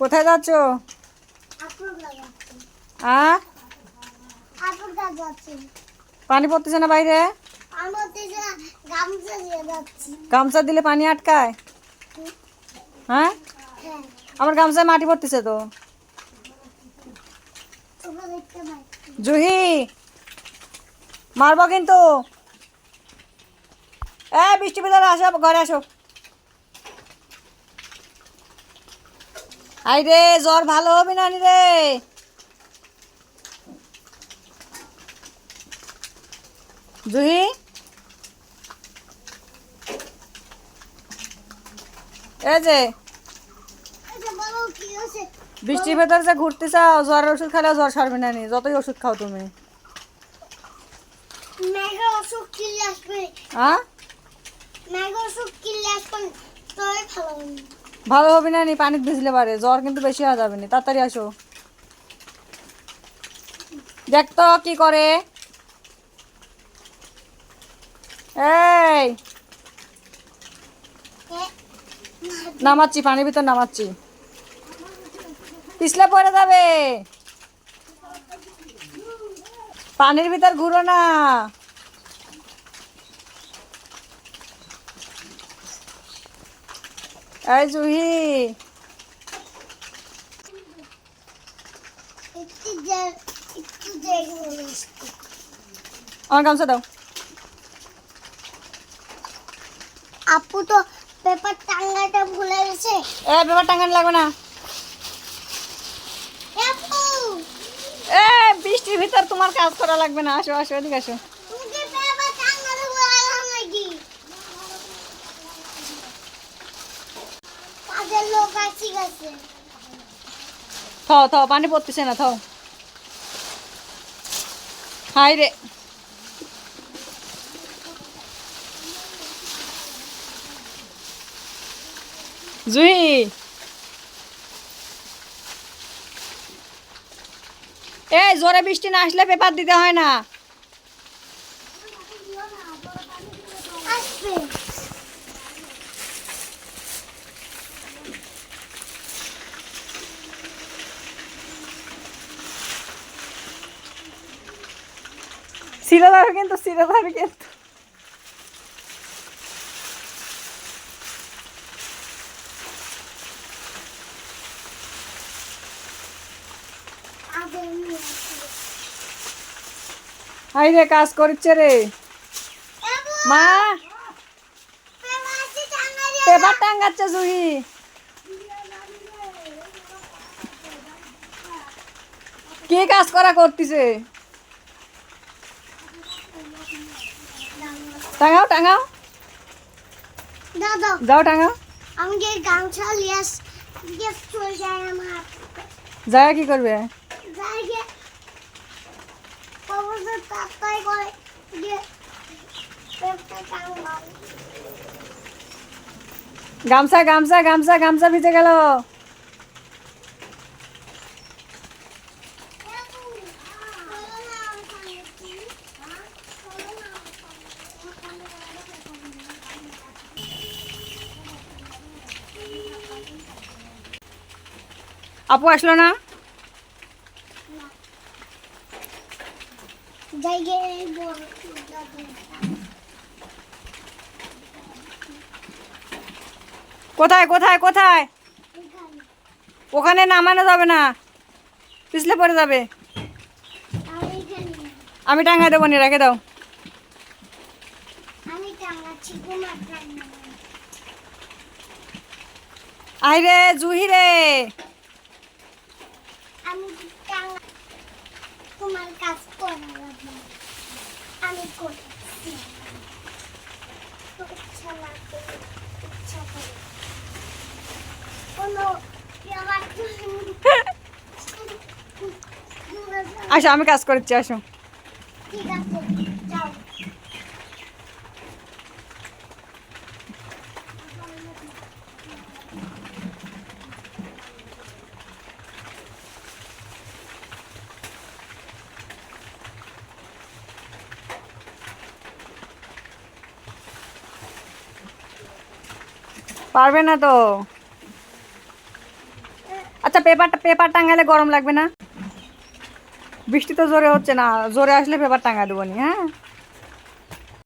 কোথায় যাচ্ছ? পানি পড়তেছে না বাইরে? গামছা দিলে পানি আটকায়? হ্যাঁ আমার গামছায় মাটি পড়তেছে তো? জুহি! মারবো কিন্তু! এ বৃষ্টি ভিতরে আসো ঘরে আসো। আই রে জ্বর ভালো হবে না রে। জুহি? এই যে বৃষ্টির ভেতরে যে ঘুরতে চাও জ্বরের ওষুধ খেলে জ্বর সারবে না নি যতই ওষুধ খাও তুমি। কিনলে আসবে। হ্যাঁ ভালো হবে না। নি? পানিতে ভিজলে পারে। জ্বর কিন্তু বেশি হয়ে যাবে না। তাড়াতাড়ি আসো। দেখ কি করে। এই। নামাচ্ছি, পানির ভিতর নামাচ্ছি। পিছলে পড়ে যাবে। পানির ভিতর ঘুরো না। এই জুহি। আমার গামছা দাও। আপু তো পেপার টাঙ্গাটা ভুলে গেছে। এ ব্যাপার টাঙ্গান লাগবে না। এ বৃষ্টির ভিতর তোমার কাজ করা লাগবে না। আসো আসো এদিকে আসো তুমি কি পেপার টাঙ্গাতে ভুলে গেছো নাকি থাও থাও পানি পড়তেছে না থাও। হাই রে। জুহি। এই জোরে বৃষ্টি না আসলে পেপার দিতে হয় না। আসবে। সিরে যাবে কিন্তু সিরে যাবে কিন্তু হাই রে কাজ করছে রে মা পেপার টাঙ্গাচ্ছে জুহি কি কাজ করা করতেছে টাঙাও টাঙাও। যাও টাঙাও। আমি যে গামছা লিয়াস গিফট চলে যায় আমার যায় কি করবে? যাই গে অবশ্য তাড়াতাড়ি করে যে গামছা গামছা গামছা গামছা ভিজে গেল। আপু আসলো না? কোথায় কোথায় কোথায়? ওখানে নামানো যাবে না। পিছলে পড়ে যাবে। আমি টাঙ্গাই দেবো নি, রেখে দাও। আমি টাঙ্গাচ্ছি তোমার টাঙ্গা আই রে জুহি রে আমি তোমার কাজ করার আমি করছি। ইচ্ছা না করে ইচ্ছা করে কোনো আসো আমি কাজ করছি আসো। ঠিক আছে যাও পারবে না তো। আচ্ছা পেপারটা, পেপার টাঙালে গরম লাগবে না? বৃষ্টি তো জোরে হচ্ছে না, জোরে আসলে পেপার টাঙা দেবো নি হ্যাঁ?